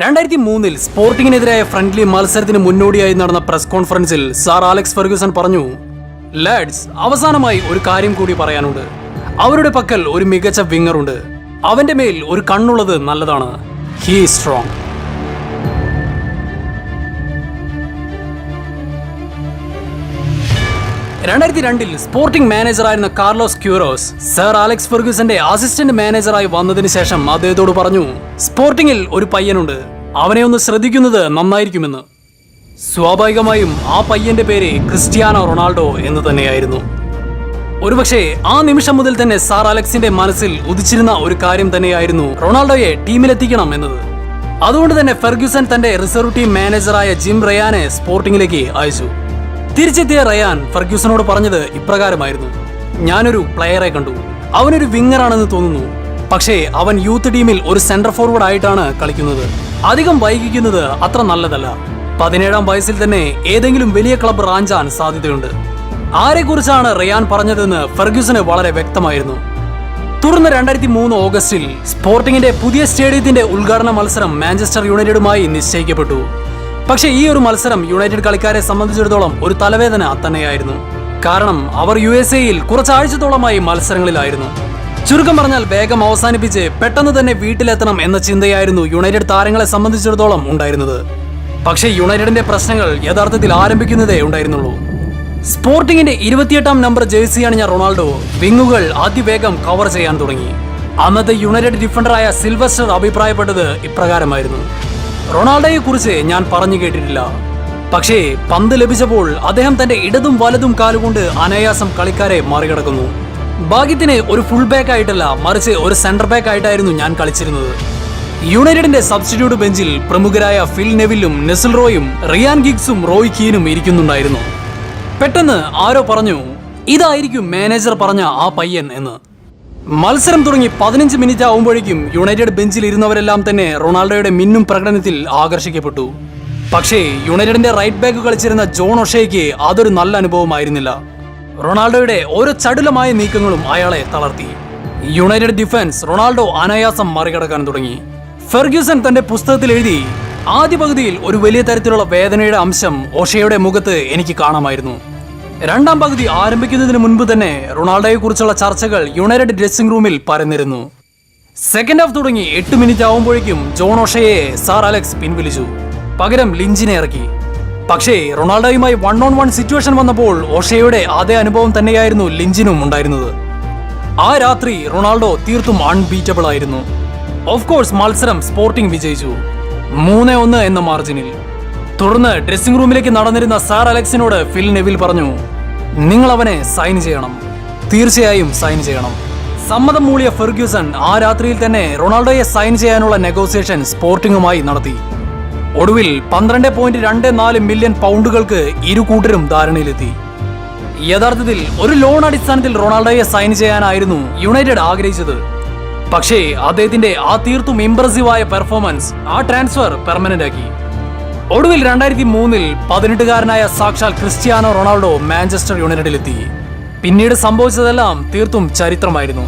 രണ്ടായിരത്തി മൂന്നിൽ സ്പോർട്ടിങ്ങിനെതിരായ ഫ്രണ്ട്ലി മത്സരത്തിന് മുന്നോടിയായി നടന്ന പ്രസ് കോൺഫറൻസിൽ സാർ ആലക്സ് ഫെർഗ്യൂസൺ പറഞ്ഞു ലാഡ്സ് അവസാനമായി ഒരു കാര്യം കൂടി പറയാനുണ്ട്. അവരുടെ പക്കൽ ഒരു മികച്ച വിങ്ങറുണ്ട്. അവന്റെ മേൽ ഒരു കണ്ണുള്ളത് നല്ലതാണ്. ഹീ സ്ട്രോങ് രണ്ടായിരത്തി രണ്ടിൽ സ്പോർട്ടിംഗ് മാനേജറായിരുന്ന കാർലോസ് ക്യൂറോസ് സർ ആലക്സ് ഫെർഗ്യൂസന്റെ അസിസ്റ്റന്റ് മാനേജറായി വന്നതിന് ശേഷം അദ്ദേഹത്തോട് പറഞ്ഞു സ്പോർട്ടിംഗിൽ ഒരു പയ്യനുണ്ട്. അവനെ ഒന്ന് ശ്രദ്ധിക്കുന്നത് നന്നായിരിക്കുമെന്ന്. സ്വാഭാവികമായും ആ പയ്യന്റെ പേര് ക്രിസ്റ്റിയാനോ റൊണാൾഡോ എന്ന് തന്നെയായിരുന്നു. ഒരുപക്ഷെ ആ നിമിഷം മുതൽ തന്നെ സാർ അലക്സിന്റെ മനസ്സിൽ ഉദിച്ചിരുന്ന ഒരു കാര്യം തന്നെയായിരുന്നു റൊണാൾഡോയെ ടീമിലെത്തിക്കണം എന്നത്. അതുകൊണ്ട് തന്നെ ഫെർഗ്യൂസൺ തന്റെ റിസർവ് ടീം മാനേജറായ ജിം റയാനെ സ്പോർട്ടിംഗിലേക്ക് അയച്ചു. തിരിച്ചെത്തിയ റയാൻ ഫർഗ്യൂസനോട് പറഞ്ഞത് ഇപ്രകാരമായിരുന്നു. ഞാനൊരു പ്ലെയറെ കണ്ടു. അവനൊരു വിങ്ങറാണെന്ന് തോന്നുന്നു. പക്ഷേ അവൻ യൂത്ത് ടീമിൽ ഒരു സെന്റർ ഫോർവേഡ് ആയിട്ടാണ് കളിക്കുന്നത്. അധികം വൈകിക്കുന്നത് അത്ര നല്ലതല്ല. പതിനേഴാം വയസ്സിൽ തന്നെ ഏതെങ്കിലും വലിയ ക്ലബ് റാഞ്ചാൻ സാധ്യതയുണ്ട്. ആരെക്കുറിച്ചാണ് റയാൻ പറഞ്ഞതെന്ന് ഫെർഗ്യൂസന് വളരെ വ്യക്തമായിരുന്നു. തുടർന്ന് രണ്ടായിരത്തി മൂന്ന് ഓഗസ്റ്റിൽ സ്പോർട്ടിങ്ങിന്റെ പുതിയ സ്റ്റേഡിയത്തിന്റെ ഉദ്ഘാടന മത്സരം മാഞ്ചസ്റ്റർ യുണൈറ്റഡുമായി നിശ്ചയിക്കപ്പെട്ടു. പക്ഷേ ഈ ഒരു മത്സരം യുണൈറ്റഡ് കളിക്കാരെ സംബന്ധിച്ചിടത്തോളം ഒരു തലവേദന തന്നെയായിരുന്നു. കാരണം അവർ യു എസ് എയിൽ കുറച്ചാഴ്ചത്തോളമായി മത്സരങ്ങളിലായിരുന്നു. ചുരുക്കം പറഞ്ഞാൽ വേഗം അവസാനിപ്പിച്ച് പെട്ടെന്ന് തന്നെ വീട്ടിലെത്തണം എന്ന ചിന്തയായിരുന്നു യുണൈറ്റഡ് താരങ്ങളെ സംബന്ധിച്ചിടത്തോളം ഉണ്ടായിരുന്നത്. പക്ഷേ യുണൈറ്റഡിന്റെ പ്രശ്നങ്ങൾ യഥാർത്ഥത്തിൽ ആരംഭിക്കുന്നതേ ഉണ്ടായിരുന്നുള്ളൂ. സ്പോർട്ടിങ്ങിന്റെ ഇരുപത്തിയെട്ടാം നമ്പർ ജേഴ്സി അണിഞ്ഞ റൊണാൾഡോ വിങ്ങുകൾ അതിവേഗം കവർ ചെയ്യാൻ തുടങ്ങി. അന്നത്തെ യുണൈറ്റഡ് ഡിഫൻഡറായ സിൽവസ്റ്റർ അഭിപ്രായപ്പെട്ടത് ഇപ്രകാരമായിരുന്നു. റൊണാൾഡോയെ കുറിച്ച് ഞാൻ പറഞ്ഞു കേട്ടിട്ടില്ല. പക്ഷേ പന്ത് ലഭിച്ചപ്പോൾ അദ്ദേഹം തന്റെ ഇടതും വലതും കാലുകൊണ്ട് അനായാസം കളിക്കാരെ മറികടക്കുന്നു. ഭാഗ്യത്തിന് ഒരു ഫുൾ ബാക്ക് ആയിട്ടല്ല മറിച്ച് ഒരു സെന്റർ ബാക്ക് ആയിട്ടായിരുന്നു ഞാൻ കളിച്ചിരുന്നത്. യുണൈറ്റഡിന്റെ സബ്സ്റ്റിറ്റ്യൂട്ട് ബെഞ്ചിൽ പ്രമുഖരായ ഫിൽ നെവിലും നെസിൽ റോയും റിയാൻ ഗിഗ്സും റോയ് കീനും ഇരിക്കുന്നുണ്ടായിരുന്നു. പെട്ടെന്ന് ആരോ പറഞ്ഞു ഇതായിരിക്കും മാനേജർ പറഞ്ഞ ആ പയ്യൻ എന്ന്. മത്സരം തുടങ്ങി പതിനഞ്ച് മിനിറ്റ് ആവുമ്പോഴേക്കും യുണൈറ്റഡ് ബെഞ്ചിൽ ഇരുന്നവരെല്ലാം തന്നെ റൊണാൾഡോയുടെ മിന്നും പ്രകടനത്തിൽ ആകർഷിക്കപ്പെട്ടു. പക്ഷേ യുണൈറ്റഡിന്റെ റൈറ്റ് ബാക്ക് കളിച്ചിരുന്ന ജോൺ ഒഷയ്ക്ക് അതൊരു നല്ല അനുഭവമായിരുന്നില്ല. റൊണാൾഡോയുടെ ഓരോ ചടുലമായ നീക്കങ്ങളും അയാളെ തളർത്തി. യുണൈറ്റഡ് ഡിഫൻസ് റൊണാൾഡോ അനായാസം മറികടക്കാൻ തുടങ്ങി. ഫെർഗ്യൂസൺ തന്റെ പുസ്തകത്തിൽ എഴുതി ആദ്യ പകുതിയിൽ ഒരു വലിയ തരത്തിലുള്ള വേദനയുടെ അംശം ഓഷയുടെ മുഖത്ത് എനിക്ക് കാണാമായിരുന്നു. രണ്ടാം പകുതി ആരംഭിക്കുന്നതിന് മുൻപ് തന്നെ റൊണാൾഡോയെ കുറിച്ചുള്ള ചർച്ചകൾ യുണൈറ്റഡ് ഡ്രസ്സിംഗ് റൂമിൽ പരന്നിരുന്നു. സെക്കൻഡ് ഹാഫ് തുടങ്ങി എട്ട് മിനിറ്റ് ആവുമ്പോഴേക്കും ജോൺ ഓഷയെ സാർ അലക്സ് പിൻവലിച്ചു പകരം ലിഞ്ചിനെ ഇറക്കി. പക്ഷേ റൊണാൾഡോയുമായി വൺ ഓൺ വൺ സിറ്റുവേഷൻ വന്നപ്പോൾ ഓഷയുടെ അതേ അനുഭവം തന്നെയായിരുന്നു ലിഞ്ചിനും ഉണ്ടായിരുന്നത്. ആ രാത്രി റൊണാൾഡോ തീർത്തും അൺബീറ്റബിൾ ആയിരുന്നു. ഓഫ് കോഴ്സ് മത്സരം സ്പോർട്ടിംഗ് വിജയിച്ചു. മൂന്ന് ഒന്ന് എന്ന മാർജിനിൽ തുടർന്ന് ഡ്രസ്സിംഗ് റൂമിലേക്ക് നടന്നിരുന്ന സാർ അലക്സിനോട് ഫിൽ നെവിൽ പറഞ്ഞു നിങ്ങൾ അവനെ സൈൻ ചെയ്യണം. തീർച്ചയായും സൈൻ ചെയ്യണം. സമ്മതം മൂളിയ ഫെർഗ്യൂസൺ ആ രാത്രിയിൽ തന്നെ റൊണാൾഡോയെ സൈൻ ചെയ്യാനുള്ള നെഗോസിയേഷൻ സ്പോർട്ടിങ്ങുമായി നടത്തി. ഒടുവിൽ പന്ത്രണ്ട് പോയിന്റ് രണ്ട് നാല് മില്യൺ പൗണ്ടുകൾക്ക് ഇരു കൂട്ടരും ധാരണയിലെത്തി. യഥാർത്ഥത്തിൽ ഒരു ലോൺ അടിസ്ഥാനത്തിൽ റൊണാൾഡോയെ സൈൻ ചെയ്യാനായിരുന്നു യുണൈറ്റഡ് ആഗ്രഹിച്ചത്. പക്ഷേ അദ്ദേഹത്തിന്റെ ആ തീർത്തും ഇംപ്രസീവായ പെർഫോമൻസ് ആ ട്രാൻസ്ഫർ പെർമനന്റ് ആക്കി. ഒടുവിൽ രണ്ടായിരത്തി മൂന്നിൽ പതിനെട്ടുകാരനായ സാക്ഷാൽ ക്രിസ്ത്യാനോ റൊണാൾഡോ മാഞ്ചസ്റ്റർ യുണൈറ്റഡിലെത്തി. പിന്നീട് സംഭവിച്ചതെല്ലാം തീർത്തും ചരിത്രമായിരുന്നു.